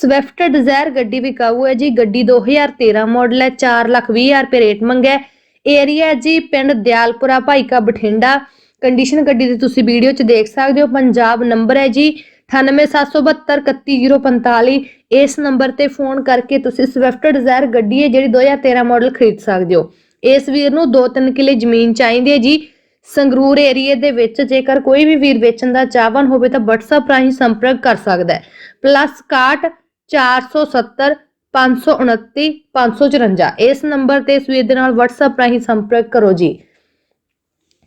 Swift Dzire ਗੱਡੀ ਵਿਕਾਊ ਹੈ ਜੀ, ਗੱਡੀ 2013 ਮਾਡਲ ਹੈ 4 ਲੱਖ 20 ਹਜ਼ਾਰ ਰੁਪਏ ਰੇਟ ਮੰਗਿਆ ਏਰੀਆ ਜੀ, ਪਿੰਡ ਦਿਆਲਪੁਰਾ ਭਾਈਕਾ ਬਠਿੰਡਾ। ਕੰਡੀਸ਼ਨ ਗੱਡੀ ਦੀ ਤੁਸੀਂ ਵੀਡੀਓ 'ਚ ਦੇਖ ਸਕਦੇ ਹੋ, ਪੰਜਾਬ ਨੰਬਰ ਹੈ ਜੀ 9877231045 ਇਸ ਨੰਬਰ ਤੇ ਫੋਨ ਕਰਕੇ ਤੁਸੀਂ ਸਵਿਫਟ ਡਿਜ਼ਾਇਰ ਗੱਡੀ ਹੈ, ਜਿਹੜੀ 2013 ਮਾਡਲ ਖਰੀਦ ਸਕਦੇ ਹੋ। ਇਸ ਵੀਰ ਨੂੰ 2-3 ਕਿਲੇ ਜ਼ਮੀਨ ਚਾਹੀਦੀ ਹੈ ਜੀ। ਸੰਗਰੂਰ ਏਰੀਏ ਦੇ ਵਿੱਚ ਜੇਕਰ ਕੋਈ ਵੀ ਵੀਰ ਵੇਚਣ ਦਾ ਚਾਹਵਾਨ ਹੋਵੇ ਤਾਂ WhatsApp ਰਾਹੀਂ ਸੰਪਰਕ ਕਰ ਸਕਦਾ ਹੈ। ਪਲੱਸ 61 470 529 554 ਇਸ ਨੰਬਰ ਤੇ ਸਵੇਰ ਦੇ ਨਾਲ WhatsApp ਰਾਹੀਂ ਸੰਪਰਕ ਕਰੋ ਜੀ।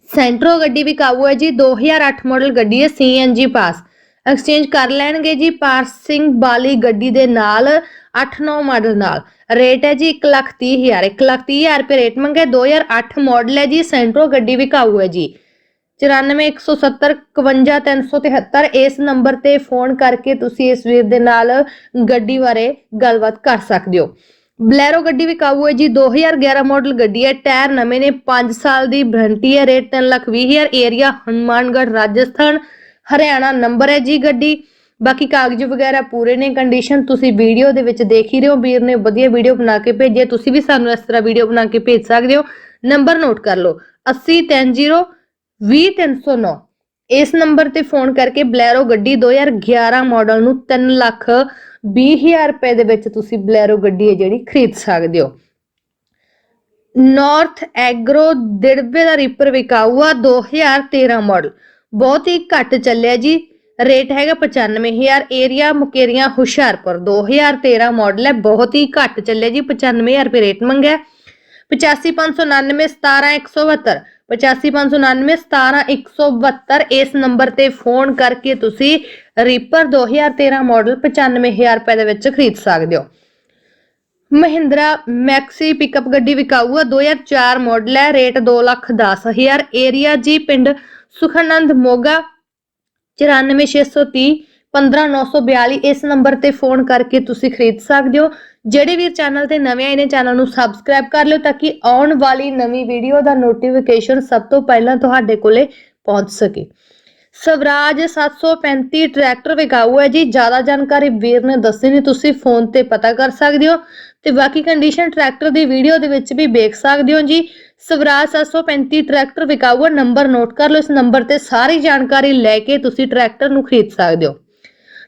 ਸੈਂਟਰੋ ਗੱਡੀ ਵੀ ਕਾਬੂ ਹੈ ਜੀ। 2008 ਮਾਡਲ ਗੱਡੀ ਹੈ CNG ਪਾਸ ਐਕਸਚੇਂਜ ਕਰ ਲੈਣਗੇ ਜੀ ਪਾਰ ਸਿੰਘ ਵਾਲੀ ਗੱਡੀ ਦੇ ਨਾਲ 8-9 ਮਾਡਲ ਨਾਲ। ਰੇਟ ਹੈ ਜੀ 130000 130000 ਰੁਪਏ ਰੇਟ ਮੰਗੇ 2008 ਮਾਡਲ ਹੈ ਜੀ। ਸੈਂਟਰੋ ਗੱਡੀ ਵਿਕਾਊ ਹੈ ਜੀ। 9417 51373 ਇਸ ਨੰਬਰ ਤੇ ਫੋਨ ਕਰਕੇ ਤੁਸੀਂ ਇਸ ਵੀਰ ਦੇ ਨਾਲ ਗੱਡੀ ਬਾਰੇ ਗੱਲਬਾਤ ਕਰ ਸਕਦੇ ਹੋ। ਬਲੈਰੋ ਗੱਡੀ ਵਿਕਾਊ ਹੈ ਜੀ। 2011 ਮਾਡਲ ਗੱਡੀ ਹੈ। ਟਾਇਰ ਨਵੇਂ ਨੇ। 5 ਸਾਲ ਦੀ ਵਾਰੰਟੀ ਹੈ। ਰੇਟ 3 ਲੱਖ 20 ਹਜ਼ਾਰ। ਏਰੀਆ ਹਨੂਮਾਨਗੜ੍ਹ, ਰਾਜਸਥਾਨ। ਹਰਿਆਣਾ ਨੰਬਰ ਹੈ ਜੀ ਗੱਡੀ। ਬਾਕੀ ਕਾਗਜ਼ ਵਗੈਰਾ ਪੂਰੇ ਨੇ। ਕੰਡੀਸ਼ਨ ਤੁਸੀਂ ਵੀਡੀਓ ਦੇ ਵਿੱਚ ਦੇਖ ਹੀ ਰਹੇ ਹੋ। ਵੀਰ ਨੇ ਵਧੀਆ ਵੀਡੀਓ ਬਣਾ ਕੇ ਭੇਜੀ ਤੁਸੀਂ ਵੀ ਸਾਨੂੰ ਇਸ ਤਰ੍ਹਾਂ ਵੀਡੀਓ ਬਣਾ ਕੇ ਭੇਜ ਸਕਦੇ ਹੋ। ਨੰਬਰ ਨੋਟ ਕਰ ਲਓ। 8030 20309 ਇਸ ਨੰਬਰ ਤੇ ਫੋਨ ਕਰਕੇ ਬਲੈਰੋ ਗੱਡੀ 2011 ਮਾਡਲ ਨੂੰ 3 ਲੱਖ 20 ਹਜ਼ਾਰ ਰੁਪਏ ਦੇ ਵਿੱਚ ਤੁਸੀਂ ਬਲੈਰੋ ਗੱਡੀ ਹੈ ਜਿਹੜੀ ਖਰੀਦ ਸਕਦੇ ਹੋ। ਨਾਰਥ ਐਗਰੋ ਦਿੜਬੇ ਦਾ ਰੀਪਰ ਵਿਕਾਊ 2013 ਮਾਡਲ ਬਹੁਤ ਹੀ ਘੱਟ ਚੱਲਿਆ ਜੀ। ਰੇਟ ਹੈਗਾ 95000 ਏਰੀਆ ਮੁਕੇਰੀਆਂ ਹੁਸ਼ਿਆਰਪੁਰ। 2013 ਮਾਡਲ ਹੈ। ਬਹੁਤ ਹੀ ਘੱਟ ਚੱਲਿਆ ਜੀ। 95000 ਰੁਪਏ ਰੇਟ ਮੰਗਿਆ। 85599 17172 85599 17172 ਇਸ ਨੰਬਰ ਤੇ ਫੋਨ ਕਰਕੇ ਤੁਸੀਂ ਰੀਪਰ 2013 ਮਾਡਲ 95000 ਰੁਪਏ ਦੇ ਵਿੱਚ ਖਰੀਦ ਸਕਦੇ ਹੋ। ਮਹਿੰਦਰਾ ਮੈਕਸੀ ਪਿਕਅਪ ਗੱਡੀ ਵਿਕਾਊ ਆ 2004 ਮਾਡਲ ਹੈ ਰੇਟ 210000 ਏਰੀਆ ਜੀ ਪਿੰਡ ਸੁਖਨੰਦ ਮੋਗਾ 94630 15942 ਇਸ ਨੰਬਰ ਤੇ ਫੋਨ ਕਰਕੇ ਤੁਸੀਂ ਖਰੀਦ ਸਕਦੇ ਹੋ। ਜਿਹੜੇ ਵੀਰ ਚੈਨਲ ਤੇ ਨਵੇਂ ਆਏ ਨੇ, ਚੈਨਲ ਨੂੰ ਸਬਸਕ੍ਰਾਈਬ ਕਰ ਲਿਓ ਤਾਂ ਕਿ ਆਉਣ ਵਾਲੀ ਨਵੀਂ ਵੀਡੀਓ ਦਾ ਨੋਟੀਫਿਕੇਸ਼ਨ ਸਭ ਤੋਂ ਪਹਿਲਾਂ ਤੁਹਾਡੇ ਕੋਲੇ ਪਹੁੰਚ ਸਕੇ। ਸਵਰਾਜ 735 ਟਰੈਕਟਰ ਵਿਕਾਊ ਹੈ ਜੀ। ਜ਼ਿਆਦਾ ਜਾਣਕਾਰੀ ਵੀਰ ਨੇ ਦੱਸੀ ਨਹੀਂ, ਤੁਸੀਂ ਫੋਨ ਤੇ ਪਤਾ ਕਰ ਸਕਦੇ ਹੋ। ਤੇ ਬਾਕੀ ਕੰਡੀਸ਼ਨ ਟਰੈਕਟਰ ਦੀ ਵੀਡੀਓ ਦੇ ਵਿੱਚ ਵੀ ਵੇਖ ਸਕਦੇ ਹੋ ਜੀ। ਸਵਰਾਜ 735 ਟਰੈਕਟਰ ਵਿਕਾਊ ਨੰਬਰ ਨੋਟ ਕਰ ਲਓ। ਇਸ ਨੰਬਰ ਤੇ ਸਾਰੀ ਜਾਣਕਾਰੀ ਲੈ ਕੇ ਤੁਸੀਂ ਟਰੈਕਟਰ ਨੂੰ ਖਰੀਦ ਸਕਦੇ ਹੋ।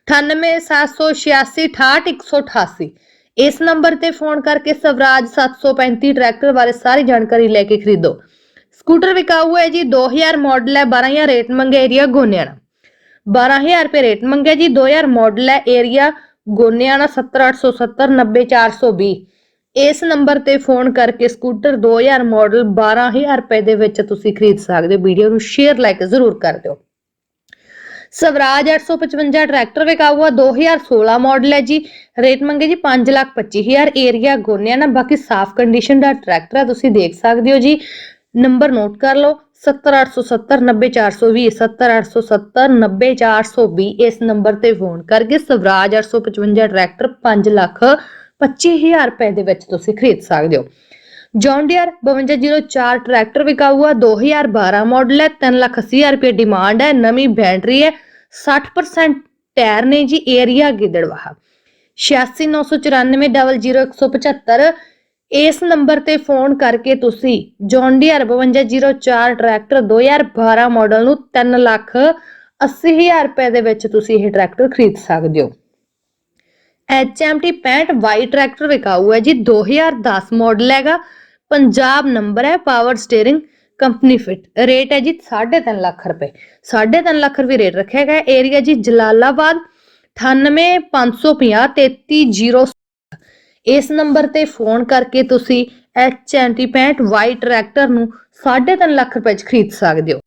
9876868188 ਇਸ ਨੰਬਰ ਤੇ ਫੋਨ ਕਰਕੇ ਸਵਰਾਜ 735 ਟਰੈਕਟਰ ਬਾਰੇ ਸਾਰੀ ਜਾਣਕਾਰੀ ਲੈ ਕੇ ਖਰੀਦੋ ਸਕੂਟਰ ਵਿਕਾਊ ਹੈ ਜੀ 2000 ਮਾਡਲ ਹੈ 12000 ਰੇਟ ਮੰਗੇ ਏਰੀਆ ਗੋਨਿਆਣਾ 12000 ਰੁਪਏ ਰੇਟ ਮੰਗਿਆ ਜੀ 2000 ਮਾਡਲ ਹੈ ਏਰੀਆ ਗੋਨਿਆਣਾ 70870 90420 ਇਸ ਨੰਬਰ ਤੇ ਫੋਨ ਕਰਕੇ ਸਕੂਟਰ 2000 ਮਾਡਲ 12000 ਰੁਪਏ ਦੇ ਵਿੱਚ ਤੁਸੀਂ ਖਰੀਦ ਸਕਦੇ ਹੋ ਵੀਡੀਓ ਨੂੰ ਸ਼ੇਅਰ ਲਾਈਕ ਜ਼ਰੂਰ ਕਰ ਦਿਓ ਸਵਰਾਜ 855 ਟਰੈਕਟਰ ਵਿਕਾਊ ਆ 2016 ਮਾਡਲ ਹੈ ਜੀ। ਰੇਟ ਮੰਗੇ ਜੀ 525000 ਏਰੀਆ ਗੋਨਿਆਣਾ ਬਾਕੀ ਸਾਫ਼ ਕੰਡੀਸ਼ਨ ਦਾ ਟਰੈਕਟਰ ਹੈ, ਤੁਸੀਂ ਦੇਖ ਸਕਦੇ ਹੋ ਜੀ। ਨੰਬਰ ਨੋਟ ਕਰ ਲਓ 70870 90420 70870 90420 ਇਸ ਨੰਬਰ ਤੇ ਫੋਨ ਕਰਕੇ ਸਵਰਾਜ 855 ਟਰੈਕਟਰ 5 ਲੱਖ 25000 ਰੁਪਏ ਦੇ ਵਿੱਚ ਤੁਸੀਂ ਖਰੀਦ ਸਕਦੇ ਹੋ। ਜੌਨ ਡੀਅਰ 5204 ਟਰੈਕਟਰ ਵਿਕਾਊ ਆ 2012 ਮਾਡਲ ਹੈ 3 ਲੱਖ 80000 ਰੁਪਏ ਡਿਮਾਂਡ ਹੈ, ਨਵੀਂ ਬੈਟਰੀ ਹੈ 60% ਟਾਇਰ ਨੇ ਜੀ ਏਰੀਆ ਗਿੱਦੜਵਾਹਾ 8694900175 ਇਸ ਨੰਬਰ ਤੇ ਫੋਨ ਕਰਕੇ ਤੁਸੀਂ ਜੌਨ ਡੀਅਰ 5204 ਟਰੈਕਟਰ 2012 ਮਾਡਲ ਨੂੰ 3 ਲੱਖ 80000 ਰੁਪਏ ਦੇ ਵਿੱਚ ਤੁਸੀਂ ਇਹ ਟਰੈਕਟਰ ਖਰੀਦ ਸਕਦੇ ਹੋ। HMT 65 ਵਾਈ ਟਰੈਕਟਰ ਵਿਕਾਊ ਹੈ ਜੀ 2010 ਮਾਡਲ ਹੈਗਾ, ਪੰਜਾਬ ਨੰਬਰ ਹੈ, power steering company fit. Rate ਹੈ ਜੀ 3.5 ਲੱਖ ਰੁਪਏ। 3.5 ਲੱਖ ਰੁਪਏ ਰੇਟ ਰੱਖਿਆ ਗਿਆ। ਏਰੀਆ ਜੀ ਜਲਾਲਾਬਾਦ 98550 330 ਇਸ ਨੰਬਰ ਤੇ ਫੋਨ ਕਰਕੇ ਤੁਸੀਂ HMT 65 ਵਾਈ ਟਰੈਕਟਰ ਨੂੰ 3.5 ਲੱਖ ਰੁਪਏ ਚ ਖਰੀਦ ਸਕਦੇ ਹੋ।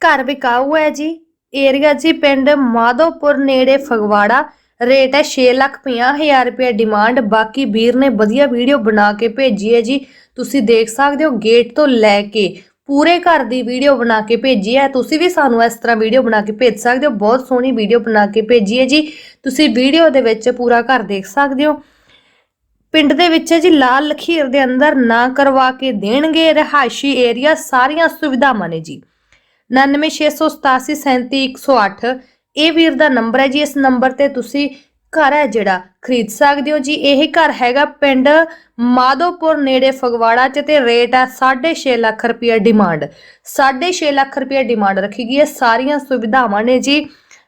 ਘਰ ਵਿਕਾਊ ਹੈ ਜੀ। ਏਰੀਆ ਜੀ ਪਿੰਡ ਮਾਧੋਪੁਰ ਨੇੜੇ ਫਗਵਾੜਾ। ਰੇਟ ਹੈ 650000 ਰੁਪਏ ਡਿਮਾਂਡ। ਬਾਕੀ ਵੀਰ ਨੇ ਵਧੀਆ ਵੀਡੀਓ ਬਣਾ ਕੇ ਭੇਜੀ ਹੈ ਜੀ। ਤੁਸੀਂ ਦੇਖ ਸਕਦੇ ਹੋ ਗੇਟ ਤੋਂ ਲੈ ਕੇ ਪੂਰੇ ਘਰ ਦੀ ਵੀਡੀਓ ਬਣਾ ਕੇ ਭੇਜੀ ਹੈ। ਤੁਸੀਂ ਵੀ ਸਾਨੂੰ ਇਸ ਤਰ੍ਹਾਂ ਵੀਡੀਓ ਬਣਾ ਕੇ ਭੇਜ ਸਕਦੇ ਹੋ। ਬਹੁਤ ਸੋਹਣੀ ਵੀਡੀਓ ਬਣਾ ਕੇ ਭੇਜੀ ਹੈ ਜੀ। ਤੁਸੀਂ ਵੀਡੀਓ ਦੇ ਵਿੱਚ ਪੂਰਾ ਘਰ ਦੇਖ ਸਕਦੇ ਹੋ। ਪਿੰਡ ਦੇ ਵਿੱਚ ਹੈ ਜੀ, ਲਾਲ ਲਖੀਰ ਦੇ ਅੰਦਰ ਨਾ ਕਰਵਾ ਕੇ ਦੇਣਗੇ ਰਿਹਾਇਸ਼ੀ ਏਰੀਆ ਸਾਰੀਆਂ ਸੁਵਿਧਾਵਾਂ ਨੇ ਜੀ। 9968873108 ਇਹ ਵੀਰ ਦਾ ਨੰਬਰ ਹੈ ਜੀ। ਇਸ ਨੰਬਰ ਤੇ ਤੁਸੀਂ ਘਰ ਹੈ ਜਿਹੜਾ। ਖਰੀਦ ਸਕਦੇ ਹੋ ਜੀ। ਇਹ ਘਰ ਹੈਗਾ ਪਿੰਡ ਮਾਧੋਪੁਰ ਨੇੜੇ ਫਗਵਾੜਾ ਚ ਤੇ ਰੇਟ ਹੈ 6.5 ਲੱਖ ਰੁਪਏ ਡਿਮਾਂਡ। 6.5 ਲੱਖ ਰੁਪਏ ਡਿਮਾਂਡ ਰੱਖੀ ਗਈ ਹੈ। ਸਾਰੀਆਂ ਸੁਵਿਧਾਵਾਂ ਨੇ ਜੀ।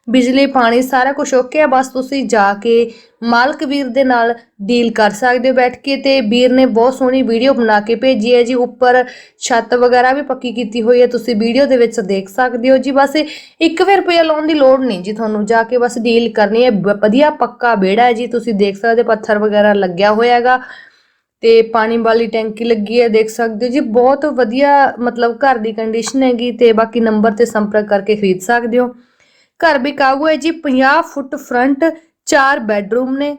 ਬਿਜਲੀ, ਪਾਣੀ, ਸਾਰਾ ਕੁਝ ਓਕੇ ਹੈ ਬਸ ਤੁਸੀਂ ਜਾ ਕੇ ਮਾਲਕ ਵੀਰ ਦੇ ਨਾਲ ਡੀਲ ਕਰ ਸਕਦੇ ਹੋ ਬੈਠ ਕੇ ਤੇ ਵੀਰ ਨੇ ਬਹੁਤ ਸੋਹਣੀ ਵੀਡੀਓ ਬਣਾ ਕੇ ਭੇਜੀ ਹੈ ਜੀ। ਉੱਪਰ ਛੱਤ ਵਗੈਰਾ ਵੀ ਪੱਕੀ ਕੀਤੀ ਹੋਈ ਹੈ, ਤੁਸੀਂ ਵੀਡੀਓ ਦੇ ਵਿੱਚ ਦੇਖ ਸਕਦੇ ਹੋ ਜੀ। ਬਸ ਇੱਕ ਵੀ ਰੁਪਇਆ ਲਾਉਣ ਦੀ ਲੋੜ ਨਹੀਂ ਜੀ ਤੁਹਾਨੂੰ, ਜਾ ਕੇ ਬਸ ਡੀਲ ਕਰਨੀ ਹੈ। ਬ- ਵਧੀਆ ਪੱਕਾ ਵਿਹੜਾ ਹੈ ਜੀ, ਤੁਸੀਂ ਦੇਖ ਸਕਦੇ ਹੋ ਪੱਥਰ ਵਗੈਰਾ ਲੱਗਿਆ ਹੋਇਆ ਹੈਗਾ ਤੇ ਪਾਣੀ ਵਾਲੀ ਟੈਂਕੀ ਲੱਗੀ ਹੈ, ਦੇਖ ਸਕਦੇ ਹੋ ਜੀ। ਬਹੁਤ ਵਧੀਆ ਮਤਲਬ ਘਰ ਦੀ ਕੰਡੀਸ਼ਨ ਹੈਗੀ ਤੇ ਬਾਕੀ ਨੰਬਰ ਤੇ ਸੰਪਰਕ ਕਰਕੇ ਖਰੀਦ ਸਕਦੇ ਹੋ। ਘਰ ਵਿਕਾਊ ਹੈ ਜੀ 50 ਫੁੱਟ ਫਰੰਟ 4 ਬੈੱਡਰੂਮ ਨੇ,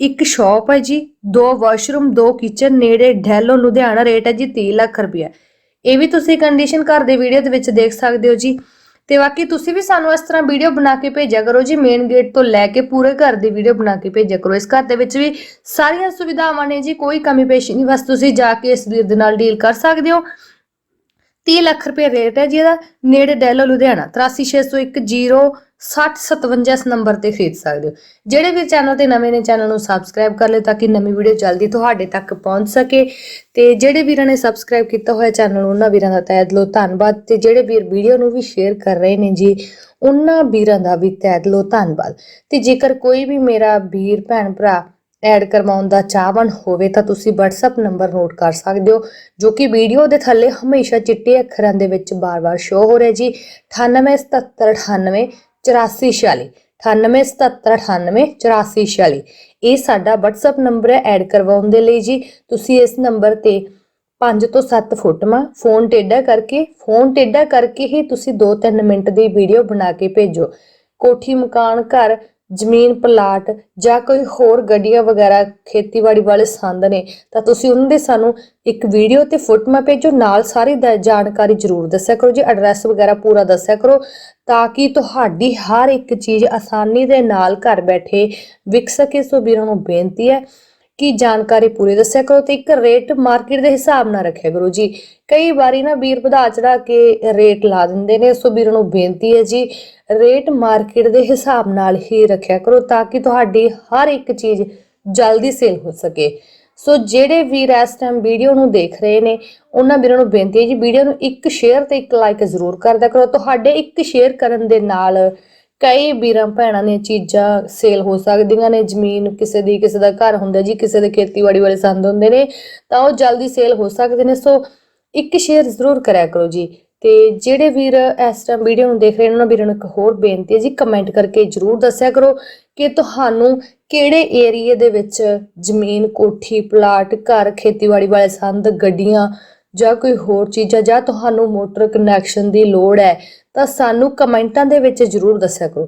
ਇੱਕ ਸ਼ਾਪ ਹੈ ਜੀ, ਦੋ ਵਾਸ਼ਰੂਮ, ਦੋ ਕਿਚਨ, ਨੇੜੇ ਢੈਲੋ ਲੁਧਿਆਣਾ, ਰੇਟ ਹੈ ਜੀ 30 ਲੱਖ ਰੁਪਇਆ। ਇਹ ਵੀ ਤੁਸੀਂ ਕੰਡੀਸ਼ਨ ਘਰ ਦੇ ਵੀਡੀਓ ਦੇ ਵਿੱਚ ਦੇਖ ਸਕਦੇ ਹੋ ਜੀ। ਤੇ ਬਾਕੀ ਤੁਸੀਂ ਵੀ ਸਾਨੂੰ ਇਸ ਤਰ੍ਹਾਂ ਵੀਡੀਓ ਬਣਾ ਕੇ ਭੇਜਿਆ ਕਰੋ ਜੀ, ਮੇਨ ਗੇਟ ਤੋਂ ਲੈ ਕੇ ਪੂਰੇ ਘਰ ਦੀ ਵੀਡੀਓ ਬਣਾ ਕੇ ਭੇਜਿਆ ਕਰੋ। ਇਸ ਘਰ ਦੇ ਵਿੱਚ ਵੀ ਸਾਰੀਆਂ ਸੁਵਿਧਾਵਾਂ ਨੇ ਜੀ, ਕੋਈ ਕਮੀ ਪੇਸ਼ੀ ਨਹੀਂ, ਬਸ ਤੁਸੀਂ ਜਾ ਕੇ ਇਸ ਵੀਰ ਦੇ ਨਾਲ ਡੀਲ ਕਰ ਸਕਦੇ ਹੋ। 30 ਲੱਖ ਰੁਪਏ ਰੇਟ ਹੈ ਜੀ ਇਹਦਾ ਨੇੜੇ ਡੈਲੋ ਲੁਧਿਆਣਾ 836010 6057 ਇਸ ਨੰਬਰ ਤੇ ਖਰੀਦ ਸਕਦੇ ਹੋ। ਜਿਹੜੇ ਵੀ ਚੈਨਲ ਤੇ ਨਵੇਂ ਨੇ ਚੈਨਲ ਨੂੰ ਸਬਸਕ੍ਰਾਈਬ ਕਰ ਲਿਓ ਤਾਂ ਕਿ ਨਵੀਂ ਵੀਡੀਓ ਜਲਦੀ ਤੁਹਾਡੇ ਤੱਕ ਪਹੁੰਚ ਸਕੇ। ਤੇ ਜਿਹੜੇ ਵੀਰਾਂ ਨੇ ਸਬਸਕ੍ਰਾਈਬ ਕੀਤਾ ਹੋਇਆ ਚੈਨਲ ਨੂੰ ਉਹਨਾਂ ਵੀਰਾਂ ਦਾ ਤਹਿ ਦਿਲੋਂ ਧੰਨਵਾਦ। ਤੇ ਜਿਹੜੇ ਵੀਰ ਵੀਡੀਓ ਨੂੰ ਵੀ ਸ਼ੇਅਰ ਕਰ ਰਹੇ ਨੇ ਜੀ, ਉਹਨਾਂ ਵੀਰਾਂ ਦਾ ਵੀ ਤਹਿ ਦਿਲੋਂ ਧੰਨਵਾਦ। ਤੇ ਜੇਕਰ ਕੋਈ ਵੀ ਮੇਰਾ ਵੀਰ, ਭੈਣ, ਭਰਾ ਐਡ ਕਰਵਾਉਣ ਦਾ ਚਾਹਵਨ ਹੋਵੇ ਤਾਂ ਤੁਸੀਂ WhatsApp ਨੰਬਰ ਨੋਟ ਕਰ ਸਕਦੇ ਹੋ, ਜੋ ਕਿ ਵੀਡੀਓ ਦੇ ਥੱਲੇ ਹਮੇਸ਼ਾ ਚਿੱਟੇ ਅੱਖਰਾਂ ਦੇ ਵਿੱਚ ਬਾਰ-ਬਾਰ ਸ਼ੋ ਹੋ ਰਿਹਾ ਜੀ। 987798 8446 987798 8446 ਇਹ ਸਾਡਾ WhatsApp ਨੰਬਰ ਹੈ ਐਡ ਕਰਵਾਉਣ ਦੇ ਲਈ ਜੀ। ਤੁਸੀਂ ਇਸ ਨੰਬਰ ਤੇ 5 ਤੋਂ 7 ਫੋਟੋਆਂ, ਫੋਨ ਟੇਢਾ ਕਰਕੇ, ਫੋਨ ਟੇਢਾ ਕਰਕੇ ਹੀ ਤੁਸੀਂ 2-3 ਮਿੰਟ ਦੀ ਵੀਡੀਓ ਬਣਾ ਕੇ ਭੇਜੋ। ਕੋਠੀ, ਮਕਾਨ, ਘਰ ਜ਼ਮੀਨ, ਪਲਾਟ ਜਾਂ ਕੋਈ ਹੋਰ ਗੱਡੀਆਂ ਵਗੈਰਾ ਖੇਤੀਬਾੜੀ ਵਾਲੇ ਸੰਦ ਨੇ, ਤਾਂ ਤੁਸੀਂ ਉਹਨਾਂ ਦੇ ਸਾਨੂੰ ਇੱਕ ਵੀਡੀਓ ਤੇ ਫੋਟੋਆਂ ਭੇਜੋ, ਨਾਲ ਸਾਰੀ ਦ- ਜਾਣਕਾਰੀ ਜ਼ਰੂਰ ਦੱਸਿਆ ਕਰੋ, ਜੀ ਐਡਰੈਸ ਵਗੈਰਾ ਪੂਰਾ ਦੱਸਿਆ ਕਰੋ, ਤਾਂ ਕਿ ਤੁਹਾਡੀ ਹਰ ਇੱਕ ਚੀਜ਼ ਆਸਾਨੀ ਦੇ ਨਾਲ ਘਰ ਬੈਠੇ ਵਿਕ ਸਕੇ। ਸੋ ਵੀਰਾਂ ਨੂੰ ਬੇਨਤੀ ਹੈ ਕਿ ਜਾਣਕਾਰੀ ਪੂਰੀ ਦੱਸਿਆ ਕਰੋ ਤੇ ਇੱਕ ਰੇਟ ਮਾਰਕੀਟ ਦੇ ਹਿਸਾਬ ਨਾਲ ਰੱਖਿਆ ਕਰੋ ਜੀ। ਕਈ ਵਾਰੀ ਨਾ ਵੀਰ ਵਧਾ ਚੜਾ ਕੇ ਰੇਟ ਲਾ ਦਿੰਦੇ ਨੇ, ਸੋ ਵੀਰਾਂ ਨੂੰ ਬੇਨਤੀ ਹੈ ਜੀ ਰੇਟ ਮਾਰਕੀਟ ਦੇ ਹਿਸਾਬ ਨਾਲ ਹੀ ਰੱਖਿਆ ਕਰੋ ਤਾਂ ਕਿ ਤੁਹਾਡੀ ਹਰ ਇੱਕ ਚੀਜ਼ ਜਲਦੀ ਸੇਲ ਹੋ ਸਕੇ। ਸੋ ਜਿਹੜੇ ਵੀਰ ਇਸ ਟਾਈਮ ਵੀਡੀਓ ਨੂੰ ਦੇਖ ਰਹੇ ਨੇ, ਉਹਨਾਂ ਵੀਰਾਂ ਨੂੰ ਬੇਨਤੀ ਹੈ ਜੀ ਵੀਡੀਓ ਨੂੰ ਇੱਕ ਸ਼ੇਅਰ ਤੇ ਇੱਕ ਲਾਈਕ ਜ਼ਰੂਰ ਕਰਦਿਆ ਕਰੋ। ਤੁਹਾਡੇ ਇੱਕ ਸ਼ੇਅਰ ਕਰਨ ਦੇ ਨਾਲ ਕਈ ਵੀਰਾਂ ਭੈਣਾਂ ਦੀਆਂ ਚੀਜ਼ਾਂ ਸੇਲ ਹੋ ਸਕਦੀਆਂ ਨੇ, ਜ਼ਮੀਨ ਕਿਸੇ ਦੀ ਕਿਸੇ ਦਾ ਘਰ ਹੁੰਦਾ ਜੀ, ਕਿਸੇ ਦੇ ਖੇਤੀਬਾੜੀ ਵਾਲੇ ਸੰਦ ਹੁੰਦੇ ਨੇ, ਤਾਂ ਉਹ ਜਲਦੀ ਸੇਲ ਹੋ ਸਕਦੇ ਨੇ, ਸੋ ਇੱਕ ਸ਼ੇਅਰ ਜ਼ਰੂਰ ਕਰਿਆ ਕਰੋ ਜੀ। ਤੇ ਜਿਹੜੇ ਵੀਰ ਇਸ ਟਾਈਮ ਵੀਡੀਓ ਨੂੰ ਦੇਖ ਰਹੇ ਨੇ, ਉਹਨਾਂ ਵੀਰਾਂ ਨੂੰ ਇੱਕ ਹੋਰ ਬੇਨਤੀ ਹੈ ਜੀ ਕਮੈਂਟ ਕਰਕੇ ਜਰੂਰ ਦੱਸਿਆ ਕਰੋ ਕਿ ਤੁਹਾਨੂੰ ਕਿਹੜੇ ਏਰੀਏ ਦੇ ਵਿੱਚ ਜ਼ਮੀਨ, ਕੋਠੀ ਪਲਾਟ ਘਰ, ਖੇਤੀਬਾੜੀ ਵਾਲੇ ਸੰਦ, ਗੱਡੀਆਂ ਜਾਂ ਕੋਈ ਹੋਰ ਚੀਜ਼ਾਂ ਜਾਂ ਤੁਹਾਨੂੰ ਮੋਟਰ ਕਨੈਕਸ਼ਨ ਦੀ ਲੋੜ ਹੈ ਤਾਂ ਸਾਨੂੰ ਕਮੈਂਟਾਂ ਦੇ ਵਿੱਚ ਜਰੂਰ ਦੱਸਿਆ ਕਰੋ।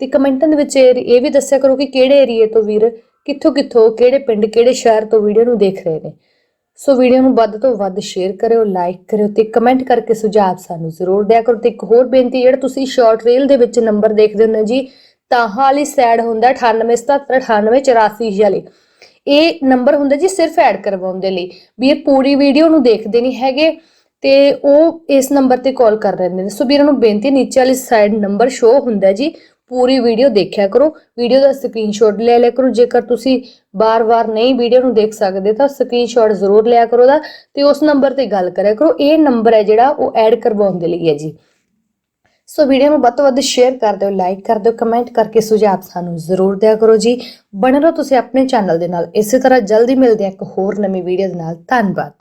ਤੇ ਕਮੈਂਟਾਂ ਦੇ ਵਿੱਚ ਇਹ ਇਹ ਵੀ ਦੱਸਿਆ ਕਰੋ ਕਿ ਕਿਹੜੇ ਏਰੀਏ ਤੋਂ ਵੀਰ ਕਿੱਥੋਂ ਕਿੱਥੋਂ ਕਿਹੜੇ ਪਿੰਡ, ਕਿਹੜੇ ਸ਼ਹਿਰ ਤੋਂ ਵੀਡੀਓ ਨੂੰ ਦੇਖ ਰਹੇ ਨੇ। ਸੋ ਵੀਡੀਓ ਨੂੰ ਵੱਧ ਤੋਂ ਵੱਧ ਸ਼ੇਅਰ ਕਰਿਓ, ਲਾਈਕ ਕਰਿਓ ਤੇ ਕਮੈਂਟ ਕਰਕੇ ਸੁਝਾਅ ਸਾਨੂੰ ਜ਼ਰੂਰ ਦਿਆ ਕਰੋ। ਤੇ ਇੱਕ ਹੋਰ ਬੇਨਤੀ, ਜਿਹੜਾ ਤੁਸੀਂ ਸ਼ਾਰਟ ਰੀਲ ਦੇ ਵਿੱਚ ਨੰਬਰ ਦੇਖਦੇ ਹੁੰਦੇ ਹੋ ਜੀ ਤਾਂ ਵਾਲੀ ਸੈਡ ਹੁੰਦਾ 9877988446 ਇਹ ਨੰਬਰ ਹੁੰਦਾ ਜੀ ਸਿਰਫ ਐਡ ਕਰਵਾਉਣ ਦੇ ਲਈ। ਵੀ ਇਹ ਪੂਰੀ ਵੀਡੀਓ ਨੂੰ ਦੇਖਦੇ ਨਹੀਂ ਹੈਗੇ। ਤੇ ਉਹ ਇਸ ਨੰਬਰ ਤੇ ਕਾਲ ਕਰ ਰਹੇ ਨੇ। ਸੋ ਵੀਰਾਂ ਨੂੰ ਬੇਨਤੀ, ਨੀਚੇ ਵਾਲੀ ਸਾਈਡ ਨੰਬਰ ਸ਼ੋ ਹੁੰਦਾ ਜੀ, ਪੂਰੀ ਵੀਡੀਓ ਦੇਖਿਆ ਕਰੋ। ਵੀਡੀਓ ਦਾ ਸਕਰੀਨਸ਼ਾਟ ਲੈ ਲਿਆ ਕਰੋ। ਜੇਕਰ ਤੁਸੀਂ ਬਾਰ-ਬਾਰ ਨਹੀਂ ਵੀਡੀਓ ਨੂੰ ਦੇਖ ਸਕਦੇ, ਤਾਂ ਸਕਰੀਨਸ਼ਾਟ ਜ਼ਰੂਰ ਲਿਆ ਕਰੋ ਦਾ ਤੇ ਉਸ ਨੰਬਰ ਤੇ ਗੱਲ ਕਰਿਆ ਕਰੋ। ਇਹ ਨੰਬਰ ਹੈ ਜਿਹੜਾ ਉਹ ਐਡ ਕਰਵਾਉਣ ਦੇ ਲਈ ਹੈ ਜੀ। ਸੋ ਵੀਡੀਓ ਨੂੰ ਵੱਧ ਤੋਂ ਵੱਧ ਸ਼ੇਅਰ ਕਰ ਦਿਓ ਲਾਈਕ ਕਰ ਦਿਓ ਕਮੈਂਟ ਕਰਕੇ ਸੁਝਾਅ ਸਾਨੂੰ ਜ਼ਰੂਰ ਦਿਆ ਕਰੋ ਜੀ। ਬਣੇ ਰਹੋ ਤੁਸੀਂ ਆਪਣੇ ਚੈਨਲ ਦੇ ਨਾਲ। ਇਸੇ ਤਰ੍ਹਾਂ ਜਲਦੀ ਮਿਲਦੇ ਹਾਂ ਇੱਕ ਹੋਰ ਨਵੀਂ ਵੀਡੀਓ ਦੇ ਨਾਲ। ਧੰਨਵਾਦ।